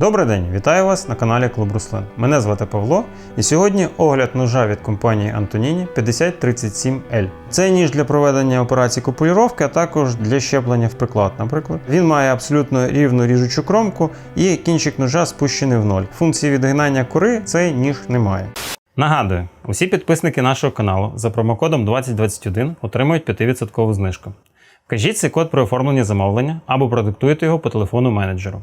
Добрий день, вітаю вас на каналі Клуб Руслин. Мене звати Павло, і сьогодні огляд ножа від компанії Antonini 5037L. Це ніж для проведення операцій копулюровки, а також для щеплення в приклад, наприклад. Він має абсолютно рівну ріжучу кромку і кінчик ножа спущений в ноль. Функції відгинання кори цей ніж не має. Нагадую, усі підписники нашого каналу за промокодом 2021 отримують 5% знижку. Вкажіть цей код при оформленні замовлення або продиктуйте його по телефону менеджеру.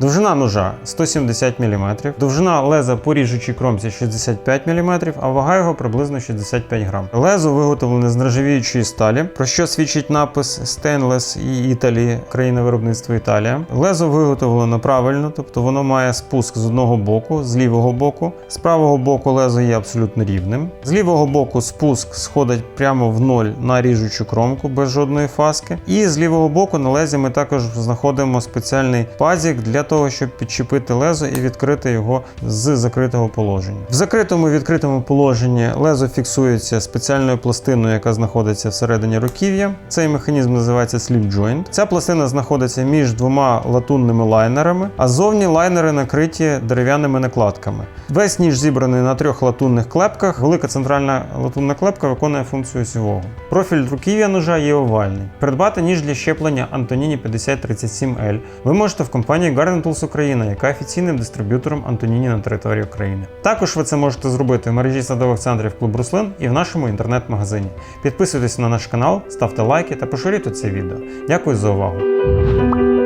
Довжина ножа 170 мм, довжина леза по ріжучій кромці 65 мм, а вага його приблизно 65 грам. Лезо виготовлене з нержавіючої сталі, про що свідчить напис Stainless і Italy, країна виробництва Італія. Лезо виготовлено правильно, тобто воно має спуск з одного боку, з лівого боку. З правого боку лезо є абсолютно рівним. З лівого боку спуск сходить прямо в ноль на ріжучу кромку без жодної фаски. І з лівого боку на лезі ми також знаходимо спеціальний пазік для того, щоб підчепити лезо і відкрити його з закритого положення. В закритому і відкритому положенні лезо фіксується спеціальною пластиною, яка знаходиться всередині руків'я. Цей механізм називається slip joint. Ця пластина знаходиться між двома латунними лайнерами, а ззовні лайнери накриті дерев'яними накладками. Весь ніж зібраний на трьох латунних клепках. Велика центральна латунна клепка виконує функцію осьового. Профіль руків'я ножа є овальний. Придбати ніж для щеплення Antonini 5037L ви можете в компанії Garden Tools Україна, яка офіційним дистриб'ютором Антоніні на території України. Також ви це можете зробити в мережі садових центрів Клуб Руслин і в нашому інтернет-магазині. Підписуйтесь на наш канал, ставте лайки та поширюйте це відео. Дякую за увагу.